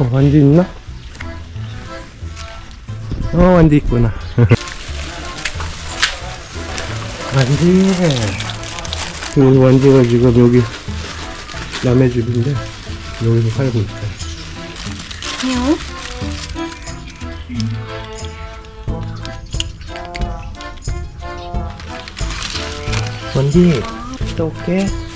어, 완지 있나? 어, 완지 있구나. 완지. 그 완지가 지금 여기 남의 집인데, 여기서 살고 있어요. 완지, 또 올게.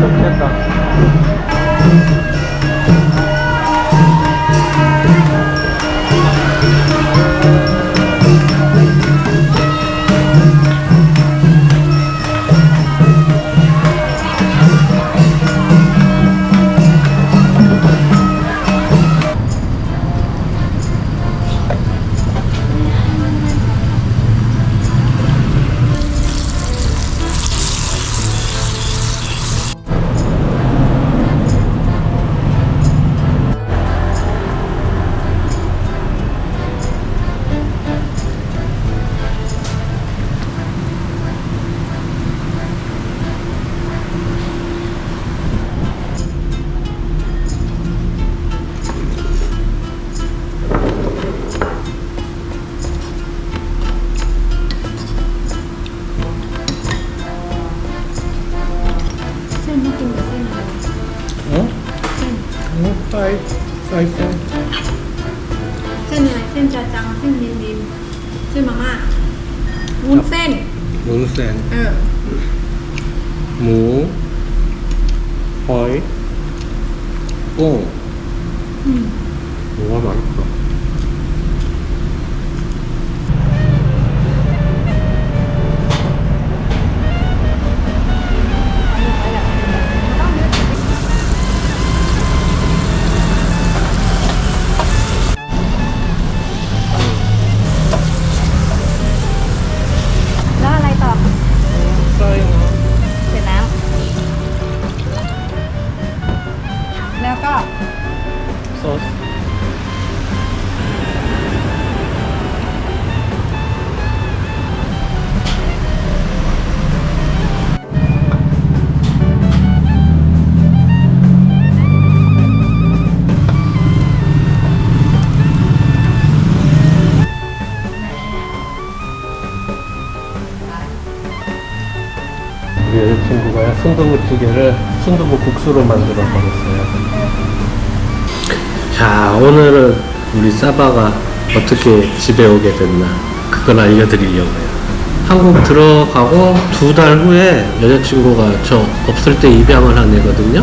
좋겠다. มาม่าวุ้นเส้นวุ้นเส้นเออหมูหอยกุ้งหมูว่ามันหร 순두부찌개를 순두부 국수로 만들어 버렸어요. 자, 오늘은 우리 사바가 어떻게 집에 오게 됐나 그걸 알려드리려고요. 한국 들어가고 두 달 후에 여자친구가 저 없을 때 입양을 한 애거든요.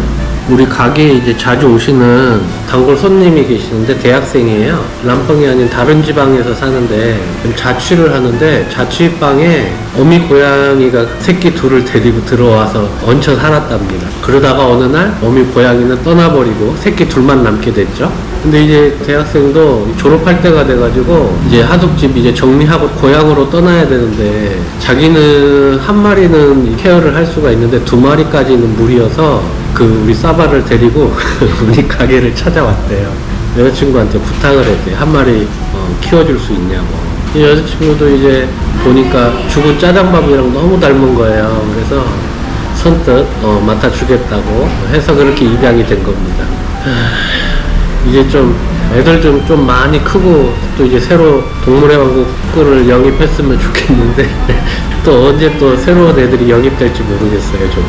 우리 가게에 이제 자주 오시는 단골 손님이 계시는데 대학생이에요. 람펑이 아닌 다른 지방에서 사는데 자취를 하는데 자취방에 어미 고양이가 새끼 둘을 데리고 들어와서 얹혀 살았답니다. 그러다가 어느 날 어미 고양이는 떠나버리고 새끼 둘만 남게 됐죠. 근데 이제 대학생도 졸업할 때가 돼가지고 이제 하숙집 이제 정리하고 고향으로 떠나야 되는데 자기는 한 마리는 케어를 할 수가 있는데 두 마리까지는 무리여서 그 우리 사바를 데리고 우리 가게를 찾아왔대요. 여자친구한테 부탁을 했대요. 한 마리 어, 키워줄 수 있냐고. 이 여자친구도 이제 보니까 죽은 짜장밥이랑 너무 닮은 거예요. 그래서 선뜻 어, 맡아주겠다고 해서 그렇게 입양이 된 겁니다. 이제 좀 애들 좀, 좀 많이 크고 또 이제 새로 동물의 왕국을 영입했으면 좋겠는데 또 언제 또 새로운 애들이 영입될지 모르겠어요 저도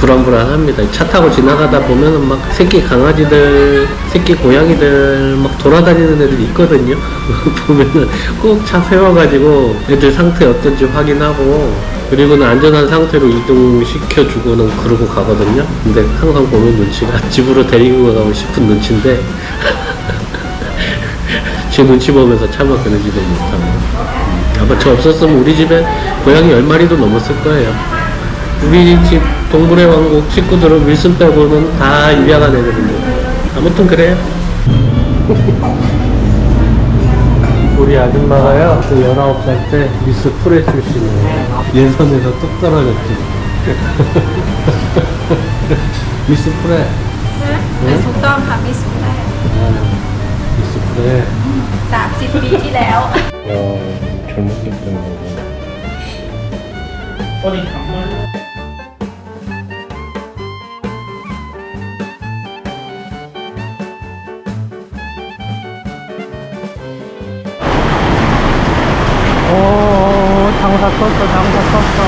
불안불안합니다. 차 타고 지나가다 보면은 막 새끼 강아지들 새끼 고양이들 막 돌아다니는 애들 있거든요. 보면은 꼭 차 세워가지고 애들 상태 어떤지 확인하고 그리고는 안전한 상태로 이동시켜주고는 그러고 가거든요. 근데 항상 보면 눈치가 집으로 데리고 가고 싶은 눈치인데 제 눈치 보면서 차마 그러지도 못하고. 음, 아마 저 없었으면 우리 집에 고양이 10마리도 넘었을 거예요 우리 집 동물의 왕국 식구들은 윌슨 빼고는 다 입양한 애들인데 아무튼 그래요 우리 아줌마가요 그 19살 때 미스 프레 출신이에요 예선에서 뚝 떨어졌지 미스 프레 แต่ถูกต้องค่ะมิสแรก 미스 프레 30 ปีที่แล้ว 어, 잘못됐던 거고. 오, 장사 컸어, 장사 컸어.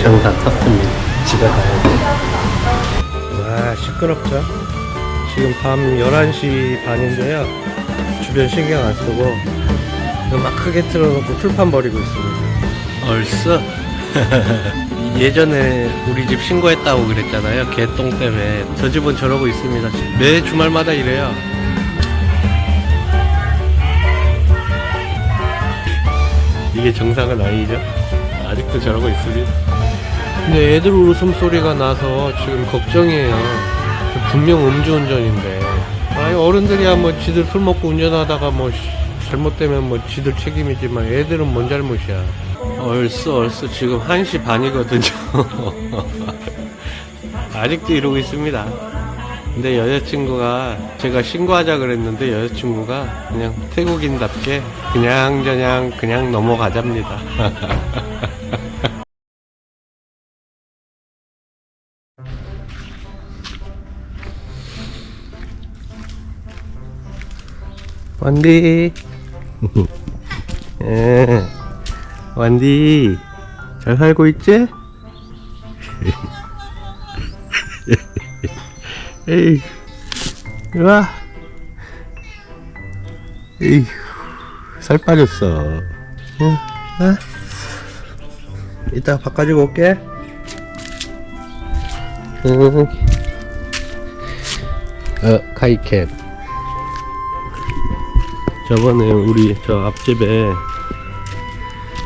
장사 컸습니다. 집에 가야지. 와, 시끄럽죠? 지금 밤 11시 반인데요. 주변 신경 안 쓰고 음악 크게 틀어놓고 풀판 버리고 있습니다. 얼쑤? 예전에 우리 집 신고했다고 그랬잖아요. 개똥 때문에. 저 집은 저러고 있습니다. 매 주말마다 이래요. 이게 정상은 아니죠? 아직도 저러고 있습니다. 근데 애들 웃음소리가 나서 지금 걱정이에요. 분명 음주운전인데. 아니, 어른들이야 뭐 지들 술 먹고 운전하다가 뭐 씨, 잘못되면 뭐 지들 책임이지만 애들은 뭔 잘못이야. 얼쑤 얼쑤 지금 1시 반이거든요. 아직도 이러고 있습니다. 근데 여자친구가 제가 신고하자 그랬는데 여자친구가 그냥 태국인답게 그냥 저냥 그냥 넘어가잡니다. 완디. 예. 완디. 잘 살고 있지? 에이. 와. 에이. 살 빠졌어. 응? 어? 이따 밥 가지고 올게. 응. 어, 카이캡. 저번에 우리 저 앞집에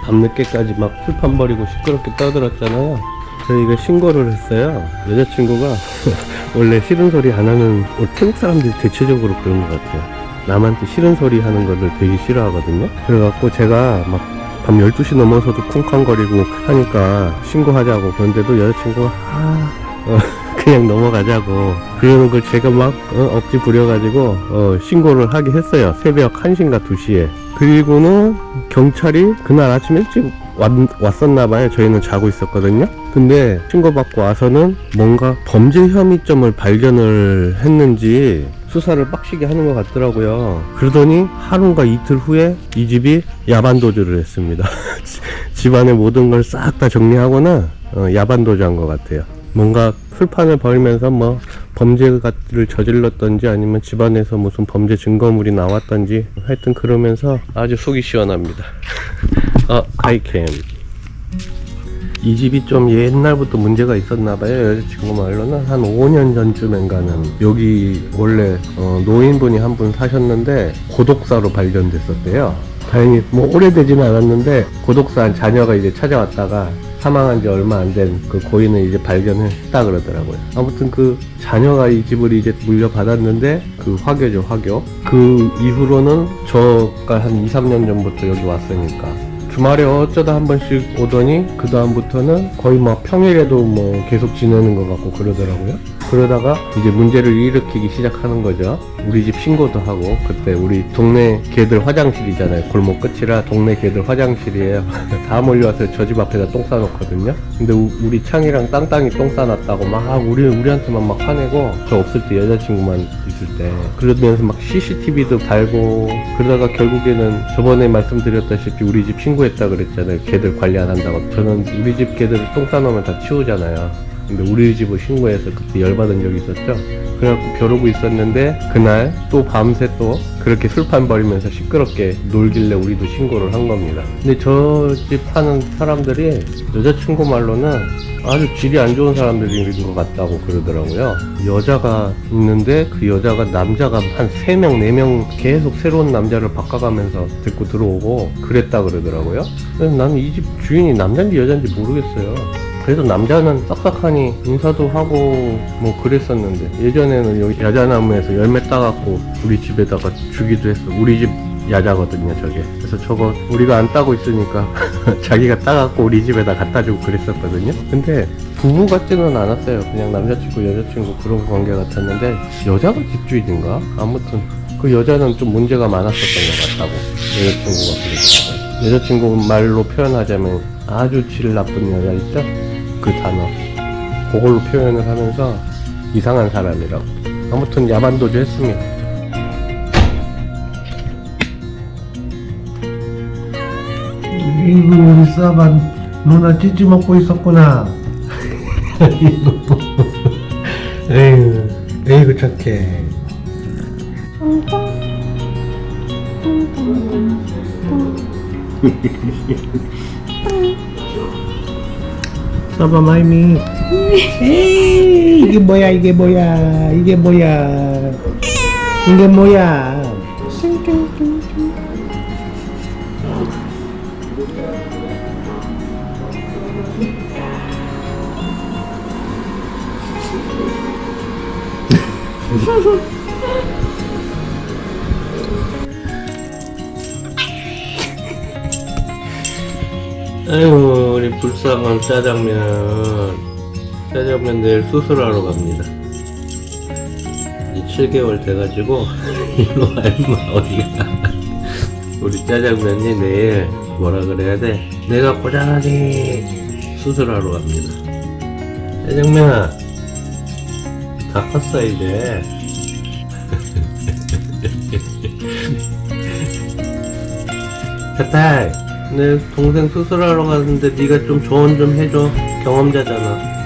밤늦게까지 막 풀판 버리고 시끄럽게 떠들었잖아요. 저희가 신고를 했어요. 여자친구가 원래 싫은 소리 안 하는 태국 사람들이 대체적으로 그런 것 같아요. 남한테 싫은 소리 하는 거를 되게 싫어하거든요. 그래갖고 제가 막 밤 12시 넘어서도 쿵쾅거리고 하니까 신고하자고 그런데도 여자친구가 아, 어, 그냥 넘어가자고 그러는 걸 제가 막 어, 억지 부려가지고 어, 신고를 하게 했어요 새벽 1시인가 2시에 그리고는 경찰이 그날 아침 일찍 왔, 왔었나봐요. 저희는 자고 있었거든요. 근데 신고받고 와서는 뭔가 범죄 혐의점을 발견을 했는지 수사를 빡시게 하는 것 같더라고요. 그러더니 하루가 이틀 후에 이 집이 야반도주를 했습니다. 집안의 모든 걸 싹 다 정리하거나 어, 야반도주한 것 같아요. 뭔가 풀판을 벌면서 뭐 범죄를 저질렀던지 아니면 집안에서 무슨 범죄 증거물이 나왔던지 하여튼 그러면서 아주 속이 시원합니다. 어, 카이캠. 이 집이 좀 옛날부터 문제가 있었나 봐요. 여자친구 말로는 한 5년 전쯤엔가는 여기 원래 어, 노인분이 한 분 사셨는데 고독사로 발견됐었대요. 다행히 뭐 오래되지는 않았는데 고독사한 자녀가 이제 찾아왔다가 사망한 지 얼마 안 된 그 고인을 이제 발견했다 그러더라고요. 아무튼 그 자녀가 이 집을 이제 물려받았는데 그 화교죠, 화교. 그 이후로는 저가 한 2, 3년 전부터 여기 왔으니까 주말에 어쩌다 한 번씩 오더니 그 다음부터는 거의 뭐 평일에도 뭐 계속 지내는 것 같고 그러더라고요. 그러다가 이제 문제를 일으키기 시작하는 거죠. 우리 집 신고도 하고 그때 우리 동네 개들 화장실이잖아요. 골목 끝이라 동네 개들 화장실이에요. 다 몰려와서 저 집 앞에다 똥 싸놓거든요. 근데 우, 우리 창이랑 땅땅이 똥 싸놨다고 막 우리 우리한테만 막 화내고 저 없을 때 여자친구만 있을 때 그러면서 막 CCTV도 달고 그러다가 결국에는 저번에 말씀드렸다시피 우리 집 신고했다 그랬잖아요. 개들 관리 안 한다고. 저는 우리 집 개들 똥 싸놓으면 다 치우잖아요. 근데 우리 집을 신고해서 그때 열받은 적이 있었죠. 그래갖고 벼르고 있었는데 그날 또 밤새 또 그렇게 술판 벌이면서 시끄럽게 놀길래 우리도 신고를 한 겁니다. 근데 저집 사는 사람들이 여자친구 말로는 아주 질이 안 좋은 사람들인 것 같다고 그러더라고요. 여자가 있는데 그 여자가 남자가 한 3명, 4명 계속 새로운 남자를 바꿔가면서 데리고 들어오고 그랬다 그러더라고요. 나는 이 집 주인이 남자인지 여자인지 모르겠어요. 그래도 남자는 싹싹하니 인사도 하고 뭐 그랬었는데 예전에는 여기 야자나무에서 열매 따갖고 우리 집에다가 주기도 했어. 우리 집 야자거든요, 저게. 그래서 저거 우리가 안 따고 있으니까 자기가 따갖고 우리 집에다 갖다 주고 그랬었거든요. 근데 부부 같지는 않았어요. 그냥 남자친구, 여자친구 그런 관계 같았는데 여자가 집주인인가? 아무튼 그 여자는 좀 문제가 많았었던 것 같다고 여자친구가 그랬더라고요. 여자친구 말로 표현하자면 아주 질 나쁜 여자 있죠? 그 단어. 그걸로 표현을 하면서 이상한 사람이라고. 아무튼 야반도주 했습니다. 이거 우리 싸반 누나 찌찌 먹고 있었구나. 에휴, 에이구 착해. 싸바 마이미. 에이, 이게 뭐야, 이게 뭐야, 이게 뭐야. 이게 뭐야. 아이고 우리 불쌍한 짜장면. 짜장면 내일 수술하러 갑니다. 이제 7개월 돼가지고 와 임마 어디가? 우리 짜장면이 내일 뭐라 그래야 돼? 내가 고자니 수술하러 갑니다. 짜장면 다 컸어 이제. 타타이 내 동생 수술하러 가는데 네가 좀 조언 좀 해줘. 경험자잖아